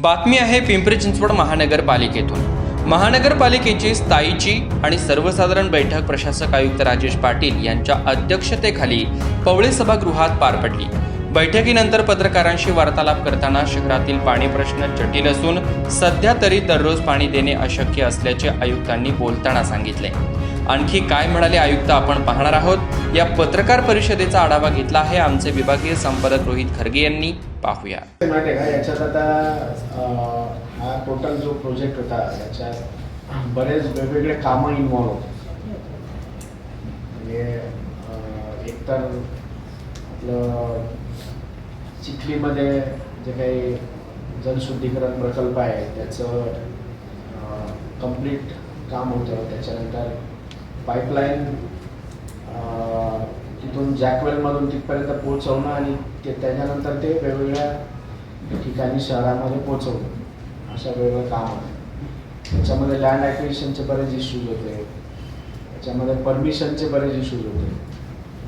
बातमी आहे पिंपरी चिंचवड महानगरपालिकेतून. महानगरपालिकेची स्थायीची आणि सर्वसाधारण बैठक प्रशासक आयुक्त राजेश पाटील यांच्या अध्यक्षतेखाली पवळे सभागृहात पार पडली. बैठकीनंतर पत्रकारांशी वार्तालाप करताना शहरातील पाणी प्रश्न जटिल असून सध्या तरी दररोज पाणी देणे अशक्य असल्याचे आयुक्तांनी बोलताना सांगितले. आणखी काय म्हणाले आयुक्त आपण पाहणार आहोत. या पत्रकार परिषदेचा आढावा घेतला आहे आमचे विभागीय संपादक रोहित खरगे यांनी. पाहूया. का याच्यात आता हा टोटल जो प्रोजेक्ट होता याच्यात बरेच वेगवेगळे कामं इन्वॉल्व होते. म्हणजे एकतर आपलं चिखलीमध्ये जे काही जलशुद्धीकरण प्रकल्प आहे त्याचं कंप्लीट काम होतं. त्याच्यानंतर पाईपलाईन तिथून जॅकवेलमधून तिथपर्यंत पोहोचवणं आणि ते त्याच्यानंतर ते वेगवेगळ्या ठिकाणी शहरामध्ये पोहोचवणं. अशा वेगवेगळं काम आहे त्याच्यामध्ये लँड ॲक्विशनचे बरेच इश्यूज होते. त्याच्यामध्ये परमिशनचे बरेच इश्यूज होते.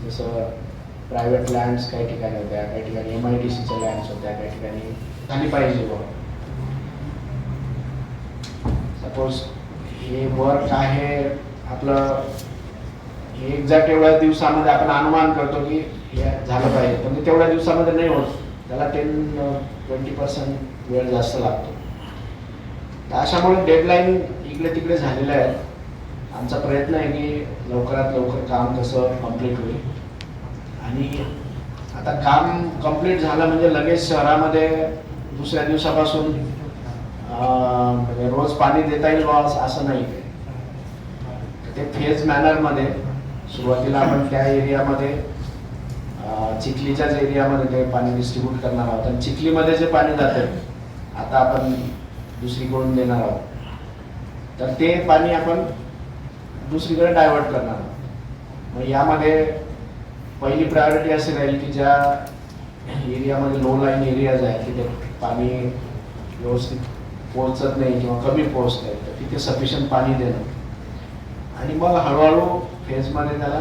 जसं प्रायव्हेट लँड्स काही ठिकाणी होत्या काही ठिकाणी एम आय डी सीच्या लँड्स होत्या काही ठिकाणी झाली पाहिजे बघा सपोज हे वर्क आहे आपलं एक्झॅक्ट एवढ्या दिवसामध्ये आपण अनुमान करतो की हे झालं पाहिजे. पण ते तेवढ्या दिवसामध्ये नाही होत. त्याला टेन ट्वेंटी पर्सेंट वेळ जास्त लागतो. तर अशामुळे डेडलाईन इकडे तिकडे झालेलं आहे. आमचा प्रयत्न आहे की लवकरात लवकर काम कसं कंप्लीट होईल. आणि आता काम कंप्लीट झालं म्हणजे लगेच शहरामध्ये दुसऱ्या दिवसापासून म्हणजे रोज पाणी देता येईल असं- असं नाही. ते फेज मॅनरमध्ये सुरुवातीला आपण त्या एरियामध्ये चिखलीच्याच एरियामध्ये ते पाणी डिस्ट्रीब्यूट करणार आहोत. आणि चिखलीमध्ये जे पाणी जाते आता आपण दुसरीकडून देणार आहोत. तर ते पाणी आपण दुसरीकडे डायव्हर्ट करणार आहोत. मग यामध्ये पहिली प्रायोरिटी अशी राहील की ज्या एरियामध्ये लो लाईन एरियाज आहेत तिथे पाणी व्यवस्थित पोहोचत नाही किंवा कमी पोहोचत आहे तर तिथे सफिशियंट पाणी देणं. आणि मग हळूहळू फेजमध्ये त्याला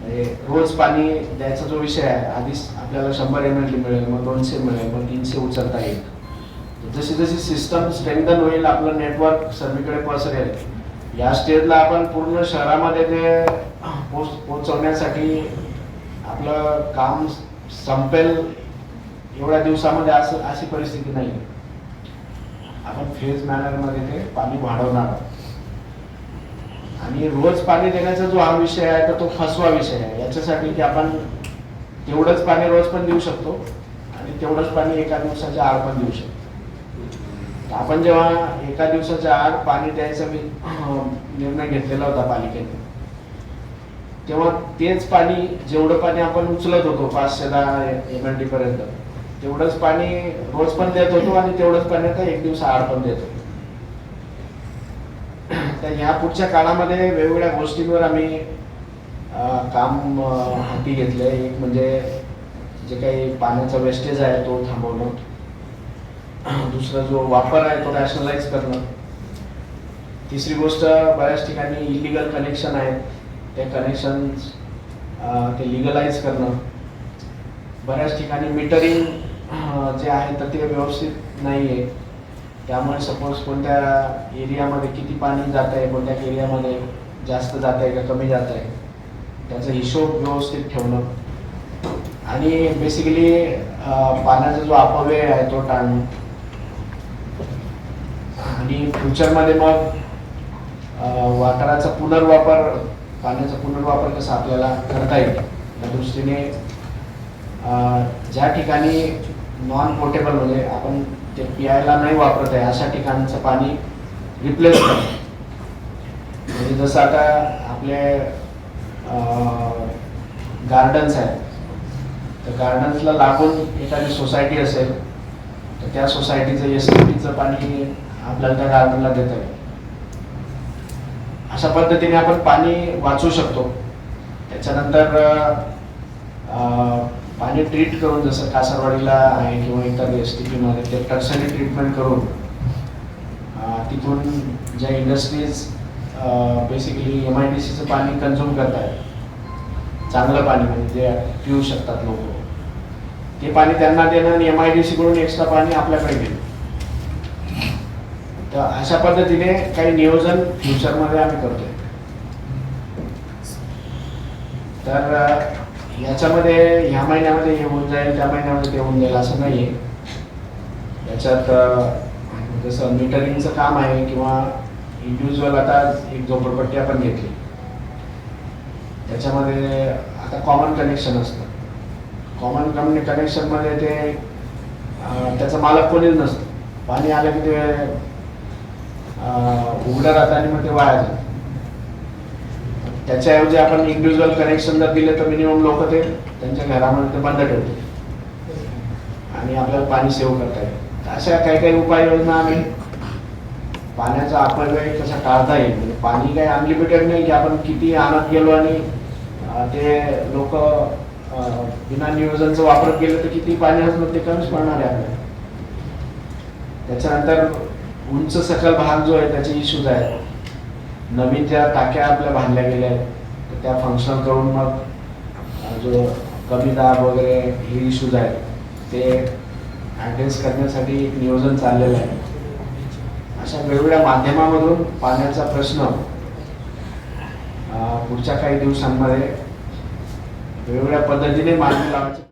म्हणजे रोज पाणी द्यायचा जो विषय आहे आधीच आपल्याला शंभर एम एल मिळेल मग दोनशे मिळेल मग तीनशे उचलता येईल. जशी जशी सिस्टम स्ट्रेंथन होईल आपलं नेटवर्क सर्वीकडे पसरेल या स्टेजला आपण पूर्ण शहरामध्ये ते पोच पोचवण्यासाठी आपलं काम संपेल एवढ्या दिवसामध्ये असं अशी परिस्थिती नाही. आपण फेज मॅनरमध्ये ते पाणी वाढवणार आहोत. आणि रोज पाणी देण्याचा जो हा विषय आहे तर तो फसवा विषय आहे याच्यासाठी की आपण तेवढंच पाणी रोज पण देऊ शकतो आणि तेवढंच पाणी एका दिवसाच्या आड पण देऊ शकतो आपण जेव्हा एका दिवसाच्या आड पाणी द्यायचा मी निर्णय घेतलेला होता पालिकेने तेव्हा तेच पाणी जेवढं पाणी आपण उचलत होतो पाचशे दहा एम एल डी पर्यंत तेवढंच पाणी रोज पण देत होतो आणि तेवढंच पाणी आता एक दिवस आड पण देत होतो. तर ह्या पुढच्या काळामध्ये वेगवेगळ्या गोष्टींवर आम्ही काम हाती घेतलंय. एक म्हणजे जे काही पाण्याचा वेस्टेज आहे तो थांबवणं. दुसरा जो वापर आहे तो रॅशनलाइज करणं. तिसरी गोष्ट बऱ्याच ठिकाणी इलिगल कनेक्शन आहेत. ते कनेक्शन ते लिगलाइज करणं. बऱ्याच ठिकाणी मीटरिंग जे आहे तर ते व्यवस्थित नाही आहे त्यामुळे सपोज कोणत्या एरियामध्ये किती पाणी जात आहे कोणत्या एरियामध्ये जास्त जात आहे का कमी जात आहे त्याचा हिशोब व्यवस्थित ठेवणं. आणि बेसिकली पाण्याचा जो अपव्यय आहे तो टाळणं. आणि फ्युचरमध्ये मग वाटाराचा पुनर्वापर पाण्याचा पुनर्वापर कसा आपल्याला करता येईल? या दृष्टीने ज्या ठिकाणी नॉन पोर्टेबल म्हणजे आपण ते पियायला नाही वापरत आहे अशा ठिकाणचं पाणी रिप्लेस करणं म्हणजे जसं आता आपले गार्डन्स आहेत. तर गार्डन्सला लागून एखादी सोसायटी असेल तर त्या सोसायटीचं एस टी पीचं पाणी आपल्याला त्या गार्डनला देता येईल अशा पद्धतीने आपण पाणी वाचवू शकतो. त्याच्यानंतर पाणी ट्रीट करून जसं कासारवाडीला आहे किंवा इतर एस टी पीमध्ये ते टर्सरी ट्रीटमेंट करून तिथून ज्या industries basically M I D सीचं पाणी कन्झ्युम करत आहेत चांगलं पाणी म्हणजे जे पिऊ शकतात लोक. ते पाणी त्यांना देणं आणि एम आय डी सीकडून एक्स्ट्रा पाणी आपल्याकडे घेणं. तर अशा पद्धतीने काही नियोजन फ्युचरमध्ये आम्ही करतोय. तर याच्यामध्ये ह्या महिन्यामध्ये हे होऊन जाईल त्या महिन्यामध्ये ते होऊन जाईल असं नाही आहे याच्यात जसं मीटरिंगचं काम आहे किंवा इंडिव्हिज्युअल आता एक झोपडपट्टी आपण घेतली. त्याच्यामध्ये आता कॉमन कनेक्शन असतं. कॉमन कम्युनि कनेक्शनमध्ये ते त्याचा त्याचं मालक कोणीच नसतं. पाणी आलं की ते उघडं राहतं आणि मग ते वाया जातं. त्याच्याऐवजी आपण इंडिव्हिज्युअल कनेक्शन जर दिले तर मिनिमम लोक ते त्यांच्या घरामध्ये ते बंद ठेवते आणि आपल्याला पाणी सेव्ह करता येईल. अशा काही काही उपाययोजना आम्ही पाण्याचा अपव्यय कसा टाळता येईल? म्हणजे पाणी काही अनलिमिटेड नाही की आपण किती आणत गेलो आणि ते लोक बिना नियोजनचं वापरत गेलं तर किती पाणी असलं ते कमीच पडणार आहे आपल्याला. त्याच्यानंतर उंच सकल भाग जो आहे त्याचे इश्यूज आहेत नवीन ज्या टाक्या आपल्या बांधल्या गेल्या आहेत तर त्या फंक्शन करून मग जो कमी दाब वगैरे हे इश्यूज आहेत ते ॲड्रेस करण्यासाठी एक नियोजन चाललेलं आहे. अशा वेगवेगळ्या माध्यमामधून पाण्याचा प्रश्न पुढच्या काही दिवसांमध्ये वेगवेगळ्या पद्धतीने मार्गी लावायचा.